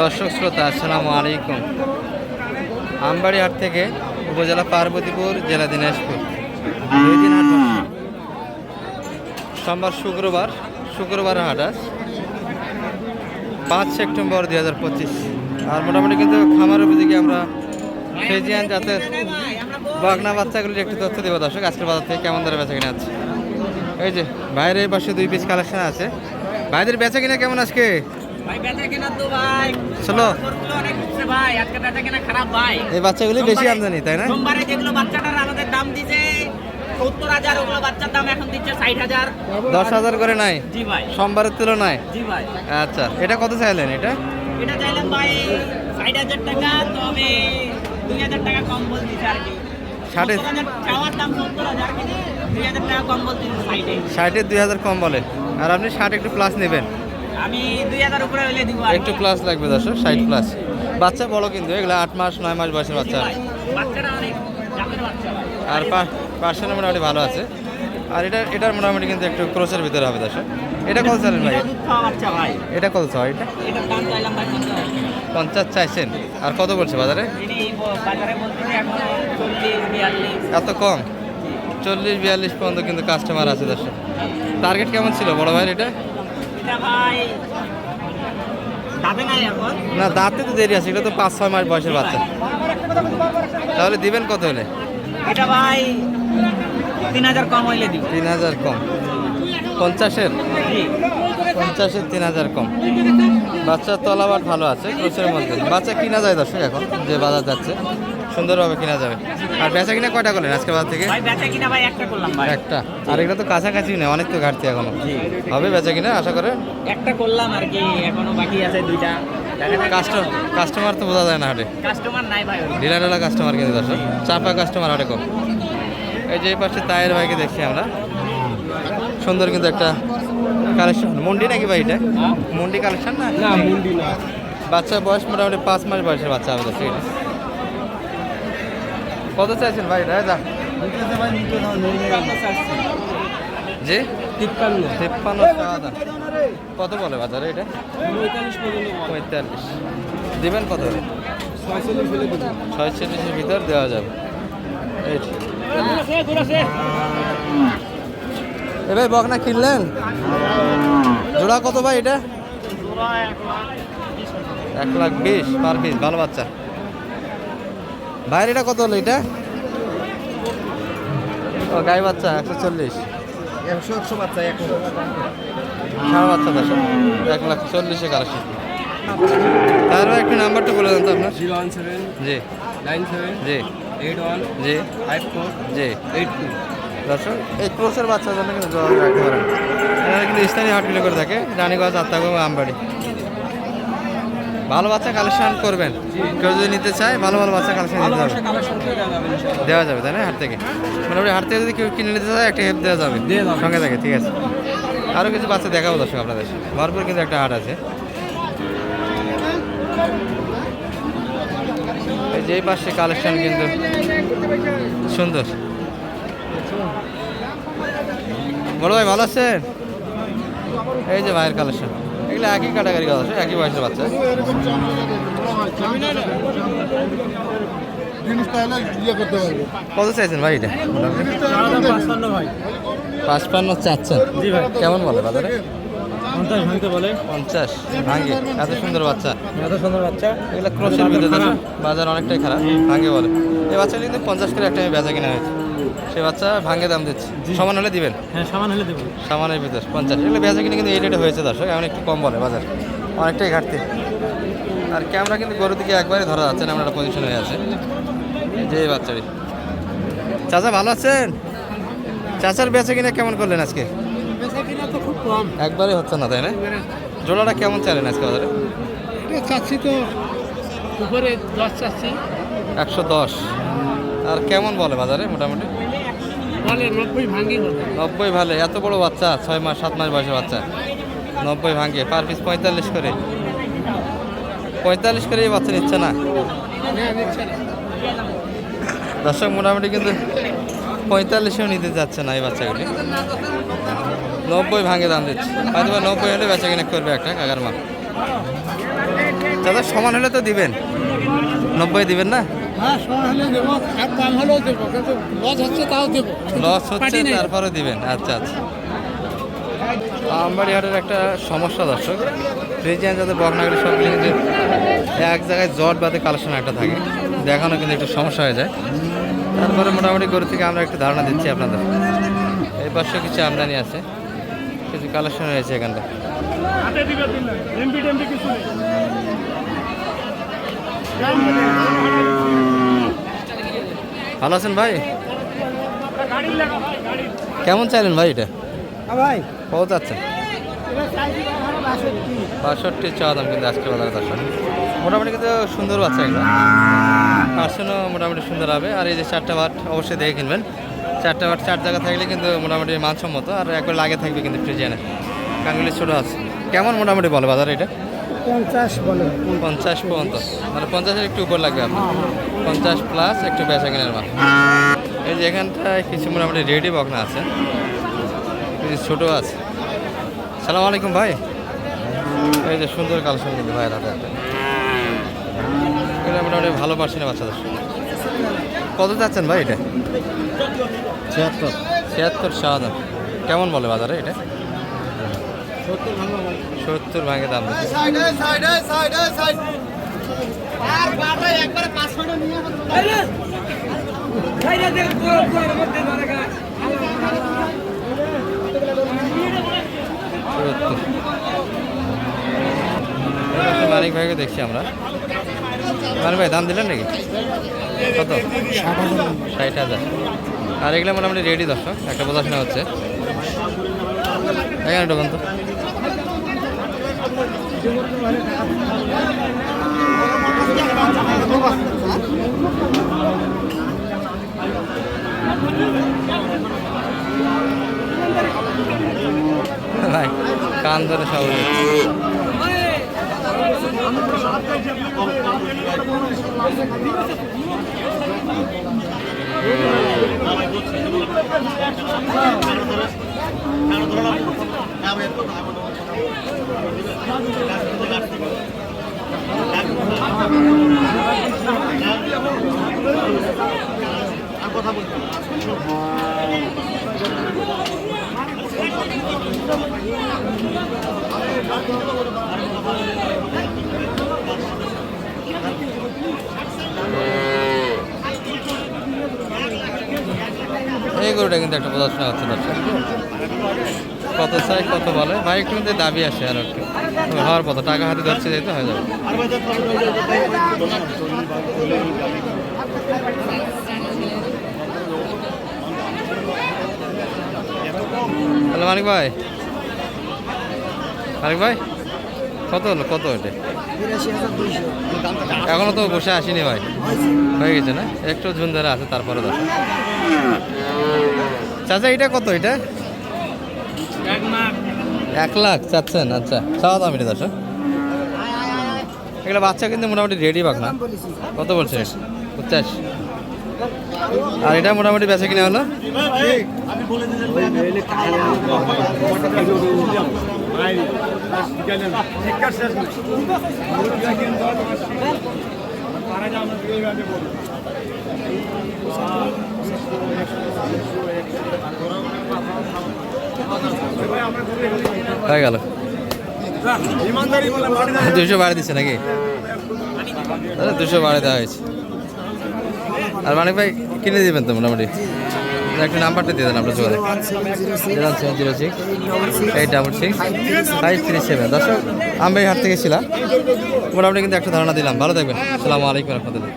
দর্শক শ্রোতা, আসসালামু আলাইকুম। আমবাড়ি হাট থেকে উপজেলা পার্বতীপুর, জেলা দিনাজপুর। সোমবার শুক্রবার শুক্রবার হাট আজ। পাঁচ সেপ্টেম্বর দুই হাজার পঁচিশ। আর মোটামুটি কিন্তু খামারের দিকে আমরা ফেজিয়ান জাতের বাগনা বাচ্চাগুলির একটু তথ্য দেবো দর্শক। আজকের বাজার থেকে কেমন দরে বেচা কিনা আছে এই যে বাইরের পাশে দুই পিস কালেকশন আছে। ভাইদের বেচা কিনা কেমন আজকে? এই বাচ্চাগুলি বেশি আমদানি তাই না? সোমবারে যেগুলো বাচ্চাটার আমাদের দাম দিছে সত্তর হাজার ওগুলো বাচ্চার দাম এখন দিচ্ছে ষাট হাজার। দশ হাজার করে নাই? জি ভাই। সোমবারের তুলনায়? জি ভাই। আচ্ছা এটা কত চাইলেন এটা? এটা চাইলাম ভাই ষাট হাজার টাকা তবে দুই হাজার টাকা কম আর কি। ষাটে- চাওয়ার দাম সত্তর হাজার দুই হাজার টাকা কম বল দিছে ষাটে। ষাটের দুই হাজার কম বলে আর আপনি ষাট একটু প্লাস নেবেন। আমি দুই হাজার উপরে হইলে দিব একটু প্লাস লাগবে দর্শক ষাট প্লাস বাচ্চা বড় কিন্তু এগুলো আট মাস নয় মাস বয়সের বাচ্চা। বাচ্চাটা অনেক বাচ্চা। আর পার্সেন্ট মোটামুটি ভালো আছে। আর এটা এটার মোটামুটি কিন্তু একটু ক্রোসের ভিতরে হবে দর্শক। এটা কত চাইলেন ভাই? এটা দুধ খাওয়া এটা কত পঞ্চাশ। চাইছেন আর কত বলছে বাজারে? এত কম? চল্লিশ বিয়াল্লিশ পর্যন্ত কিন্তু কাস্টমার আছে দর্শক। টার্গেট কেমন ছিল বড় ভাইয়ের এটা? না দাঁতে তো দেরি আছে এগুলো তো পাঁচ ছয় মাস বয়সের বাচ্চা। তাহলে দিবেন কত হলে? এটা ভাই তিন হাজার কম হইলে দিব। তিন হাজার কম। পঞ্চাশের? পঞ্চাশের তিন হাজার কম। বাচ্চার তলাবাট ভালো আছে ক্রোসের মধ্যে। বাচ্চা কিনা যায় দর্শক এখন যে বাজার যাচ্ছে। সুন্দরভাবে কেনা যাবে। আর বেচা কিনা কয়টা করলেন আজকে বাজার থেকে? একটা আর এগুলো তো কাছাকাছি নেই অনেক তো ঘাটতি এখনও। হবে বেচা কিনা আশা করে? একটা করলাম আর কি এখনও বাকি আছে দুইটা। কাস্টমার কাস্টমার তো বোঝা যায় না হাটে। কাস্টমার নাই ভাই ঢিলা ঢালা কাস্টমার কিন্তু দর্শক। চাপা কাস্টমার হাটে কম। এই যে পাশে তায়ের ভাইকে দেখছি আমরা। সুন্দর কিন্তু একটা কালেকশন মন্ডি নাকি ভাই এটা? মন্ডি কালেকশন না? না মুন্ডি না। বাচ্চার বয়স মোটামুটি পাঁচ মাস বয়সের বাচ্চা দর্শক এটা। কত চাইছেন ভাই? যা জি? তিপ্পান্ন। তিপ্পান্ন টাকা কত বলে বাজারে এটা? পঁয়তাল্লিশ দিবেন কত? দিব। ছয়চল্লিশের ভিতর দেওয়া যাবে। এ ভাই বকনা কিনলেন? জোড়া কত ভাই এটা? এক লাখ বিশ পার পিস ভালো বাচ্চা। ভাইয়ের এটা কত হলো এটা? ও গাই বাচ্চা একশো চল্লিশ। একশো একশো বাচ্চা এখন ষাঁড় বাচ্চা দশ এক লাখ চল্লিশে কালেকশন তারপর একটু নাম্বারটা বলে দেন তো আপনার। জিরো ওয়ান সেভেন জি। নাইন সেভেন জি। এইট ওয়ান জি। ফাইভ ফোর জি। Eight two. দর্শক এই ক্রোসের বাচ্চার জন্য কিন্তু রাখতে পারেন। এনারা কিন্তু স্থানীয় হাটগুলো করে থাকে রানীগঞ্জ আত্মাগঞ্জ আমবাড়ি। ভালো বাচ্চা কালেকশন করবেন। কেউ যদি নিতে চায় ভালো ভালো বাচ্চা কালেকশন দিতে হবে। দেওয়া যাবে তাই না? হাট থেকে। মোটামুটি হাট থেকে যদি কেউ কিনে নিতে চায় একটা হেল্প দেওয়া যাবে। সঙ্গে থাকে ঠিক আছে। আরও কিছু বাচ্চা দেখাবো দর্শক আপনাদের ভরপুর কিন্তু একটা হাট আছে। এই যে এই পাশে কালেকশন কিন্তু সুন্দর। বড় ভাই ভালো আছেন? এই যে ভাইয়ের কালেকশন এগুলো একই ক্যাটাগরি কথা আছে একই বয়সের বাচ্চা। কত চাইছেন ভাই এটা? পাঁচপান্ন চাচ্ছেন। কেমন বলে বাজারে? পঞ্চাশ ভাঙতে বলে। পঞ্চাশ এত সুন্দর বাচ্চা। এত সুন্দর বাচ্চা। এগুলো ক্রোশের ভিতরে দেখুন, বাজার অনেকটাই খারাপ। ভাঙ্গে বলে। এই বাচ্চা কিন্তু পঞ্চাশ করে একটা বেচা কিনা হয়েছে। সে বাচ্চা ভাঙ্গে দাম দিচ্ছে। সমান হলে দিবেন? হ্যাঁ সামান হলে দেবো। সামানের ভিতর পঞ্চাশ। এগুলো বেচা কিনে কিন্তু এই রেটে হয়েছে দর্শক এমন একটু কম বলে বাজার। অনেকটাই ঘাটতি। আর ক্যামেরা কিন্তু গরুর দিকে একবারে ধরা যাচ্ছে না আমরা একটা পজিশন হয়ে আছে। যে বাচ্চাটি। চাচা ভালো আছেন? চাচার বেচা কিনা কেমন করলেন আজকে? বেচা কিনা তো খুব কম। একবারে হচ্ছে না তাই না? জোড়াটা কেমন চালেন আজকে বাজারে? চাচ্ছি তো উপরে দশ চাচ্ছি। একশো দশ। আর কেমন বলে বাজারে মোটামুটি? নব্বই ভালো এত বড় বাচ্চা ছয় মাস সাত মাস বয়সের বাচ্চা। নব্বই ভাঙ্গে পার পিস পঁয়তাল্লিশ করে। পঁয়তাল্লিশ করে এই বাচ্চা নিচ্ছে না? দর্শক মোটামুটি কিন্তু পঁয়তাল্লিশেও নিতে যাচ্ছে না এই বাচ্চাগুলি। নব্বই ভাঙে দাম দিচ্ছে। হয়তো বা নব্বই হলে বেচা কিনে করবে একটা কাকার মা। দাদা সমান হলে তো দিবেন। নব্বই দিবেন না? হ্যাঁ সময় হলে দেবো আর কম হলেও দেবো কিন্তু লস হচ্ছে তাও দেবো। লস হচ্ছে তারপরে দিবেন আচ্ছা আচ্ছা। আমবাড়ি হাটের একটা সমস্যা দর্শক। ফ্রিজিয়ান যাদের বকনাগুলি সব কিন্তু এক জায়গায় জট বাদে কালেকশন একটা থাকে দেখানো কিন্তু একটু সমস্যা হয়ে যায়। তারপরে মোটামুটি গরু থেকে আমরা একটু ধারণা দিচ্ছি আপনাদের। এই পাশে কিছু আমদানি আছে কিছু কালেকশন হয়েছে এখানটা। ভালো আছেন ভাই? কেমন চাইলেন ভাই এটা? ভাই। কত চাচ্ছেন? বাষট্টি। চাওয়া দাম কিন্তু আজকে বাজারে দশ মোটামুটি কিন্তু সুন্দর বাচ্চা এগুলো পার্সেন্টও মোটামুটি সুন্দর হবে। আর এই যে চারটা বাট অবশ্যই দেখে কিনবেন। চারটা বাট চার জায়গা থাকলে কিন্তু মোটামুটি মানসম্মত। আর একবার লাগে থাকবে কিন্তু ফ্রিজে ফ্রিজিয়ানে কানগুলি ছোটো আছে। কেমন মোটামুটি বলে বাজারে এটা? পঞ্চাশ বলে। পঞ্চাশ পর্যন্ত। মানে পঞ্চাশের একটু উপর লাগবে আপনার। পঞ্চাশ প্লাস একটু বেচা কেনার মাল এই যে এখানটায় কিছু মোটামুটি রেডি বকনা আছে। কিছু ছোটো আছে। সালাম আলাইকুম ভাই। এই যে সুন্দর কালেকশন কিন্তু ভাইয়ের হাতে এটা মোটামুটি ভালো পার্সেন্টে বাচ্চাদের কত চাচ্ছেন ভাই এটা? ছিয়াত্তর। ছিয়াত্তর সাদা কেমন বলে বাজারে এটা? সত্তর ভাঙে দাম দিচ্ছে আর বাবা একবার 500 টাকা নিয়ে সত্তর। এবার মানিক ভাইকে দেখছি আমরা। মানিক ভাই দাম দিলেন নাকি? কত? ষাট হাজার। আর এগুলো মোটামুটি রেডি দর্শক একটা প্রদর্শনা হচ্ছে। এখানে ঢোকান তো কান ধরে সব এই গরুটা কিন্তু একটা প্রদর্শন হচ্ছে দর্শক কত চাই, কত বলে? ভাই, একটু কিন্তু দাবি আসে আর একটু। হওয়ার পথ টাকা হাতে ধরছে যেতে হয়ে যাবে। হ্যালো মানিক ভাই। মানিক ভাই, কত হলো, কত এটা এখনও তো বসে আসিনি ভাই। হয়ে গেছে না? একটু জুন ধরে আছে, তারপরে দশ চাচা এটা কত এটা এক লাখ চাচ্ছেন আচ্ছা। চাওয়া দাম এটা দশ এগুলো বাচ্চা কিন্তু মোটামুটি রেডি পাক না। কত বলছে? পঞ্চাশ আর এটা মোটামুটি বেচা কিনা হলো? হয়ে গেল। দুশো বাড়ি দিচ্ছে নাকি? দুশো বাড়ি দেওয়া হয়েছে। আর মানিক ভাই, কিনে দিবেন তো মোটামুটি? একটু নাম্বারটা দিয়ে দেন আপনার যোগাযোগ zero seven zero six eight double six five three seven দর্শক, আমি হাট থেকে ছিলাম। মোটামুটি কিন্তু একটা ধারণা দিলাম। ভালো থাকবেন। সালামু আলাইকুম রহমতুল্লাহ।